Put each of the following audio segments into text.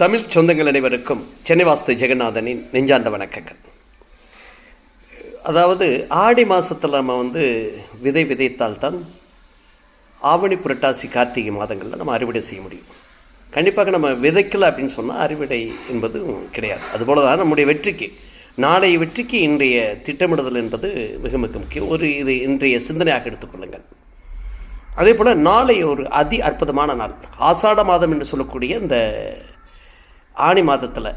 தமிழ் சொந்தங்கள் அனைவருக்கும் சென்னை வாஸ்து ஜெகநாதனின் நெஞ்சாந்த வணக்கங்கள். அதாவது ஆடி மாதத்தில் நம்ம வந்து விதை விதைத்தால் தான் ஆவணி புரட்டாசி கார்த்திகை மாதங்களில் நம்ம அறுவடை செய்ய முடியும். கண்டிப்பாக நம்ம விதைக்கல அப்படின்னு சொன்னால் அறுவடை என்பது கிடையாது. அதுபோல தான் நம்முடைய வெற்றிக்கு நாளைய வெற்றிக்கு இன்றைய திட்டமிடுதல் என்பது மிக மிக முக்கியம். ஒரு இது இன்றைய சிந்தனையாக எடுத்துக்கொள்ளுங்கள் அதே போல் நாளை ஒரு அதி அற்புதமான நாள். ஆசாட மாதம் என்று சொல்லக்கூடிய இந்த ஆணி மாதத்தில்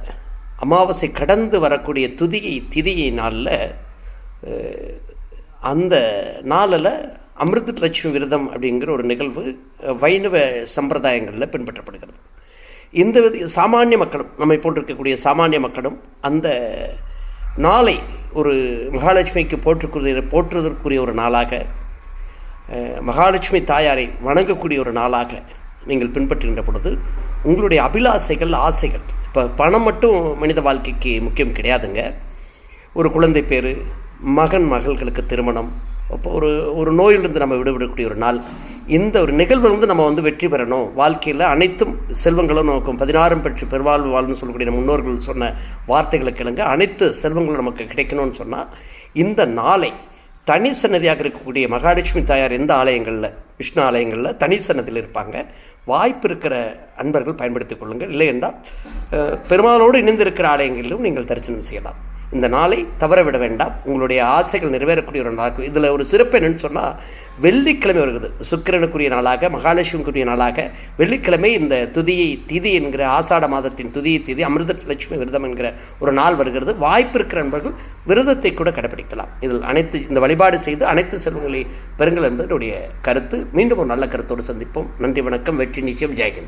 அமாவாசை கடந்து வரக்கூடிய துதியை திதியை நாளில் அந்த நாளில் அமிர்த லட்சுமி விரதம் அப்படிங்கிற ஒரு நிகழ்வு வைணவ சம்பிரதாயங்களில் பின்பற்றப்படுகிறது. இந்த வித சாமானிய மக்களும் நம்மை போன்றிருக்கக்கூடிய சாமானிய மக்களும் அந்த நாளை ஒரு மகாலட்சுமிக்கு போற்றுக்குரிய போற்றுவதற்குரிய ஒரு நாளாக மகாலட்சுமி தாயாரை வணங்கக்கூடிய ஒரு நாளாக நீங்கள் பின்பற்றுகின்ற பொழுது உங்களுடைய அபிலாசைகள் ஆசைகள் இப்போ பணம் மட்டும் மனித வாழ்க்கைக்கு முக்கியம் கிடையாதுங்க. ஒரு குழந்தை பேர் மகன் மகள்களுக்கு திருமணம் அப்போ ஒரு ஒரு நோயிலிருந்து நம்ம விடுபடக்கூடிய ஒரு நாள். இந்த ஒரு நிகழ்வு வந்து நம்ம வந்து வெற்றி பெறணும். வாழ்க்கையில் அனைத்தும் செல்வங்களும் நோக்கும். பதினாறும் பெற்று பெருவாழ்வு வாழ்னு சொல்லக்கூடிய முன்னோர்கள் சொன்ன வார்த்தைகளை கிழங்க அனைத்து செல்வங்களும் நமக்கு கிடைக்கணும்னு சொன்னால் இந்த நாளை தனி சன்னதியாக இருக்கக்கூடிய மகாலட்சுமி தாயார் எந்த ஆலயங்களில் விஷ்ணு ஆலயங்களில் தனி சன்னதியில் இருப்பாங்க. வாய்ப்பு இருக்கிற அன்பர்கள் பயன்படுத்திக் கொள்ளுங்கள். இல்லை என்றால் பெருமாளோடு இணைந்திருக்கிற ஆலயங்களிலும் நீங்கள் தரிசனம் செய்யலாம். இந்த நாளை தவற விட வேண்டாம். உங்களுடைய ஆசைகள் நிறைவேறக்கூடிய ஒரு நாள் இதில் ஒரு சிறப்பு என்னன்னு சொன்னால் வெள்ளிக்கிழமை வருகிறது. சுக்கிரனுக்குரிய நாளாக மகாலட்சுமிக்குரிய நாளாக வெள்ளிக்கிழமை இந்த துதியை திதி என்கிற ஆசாட மாதத்தின் துதியை திதி அமிர்த லட்சுமி விரதம் என்கிற ஒரு நாள் வருகிறது. வாய்ப்பு இருக்கிற நண்பர்கள் விரதத்தை கூட கடைபிடிக்கலாம். இதில் அனைத்து இந்த வழிபாடு செய்து அனைத்து செல்வங்களை பெறுங்கள் என்பதனுடைய என்னுடைய கருத்து. மீண்டும் ஒரு நல்ல கருத்தோடு சந்திப்போம். நன்றி வணக்கம். வெற்றி நிச்சயம். ஜெயகன்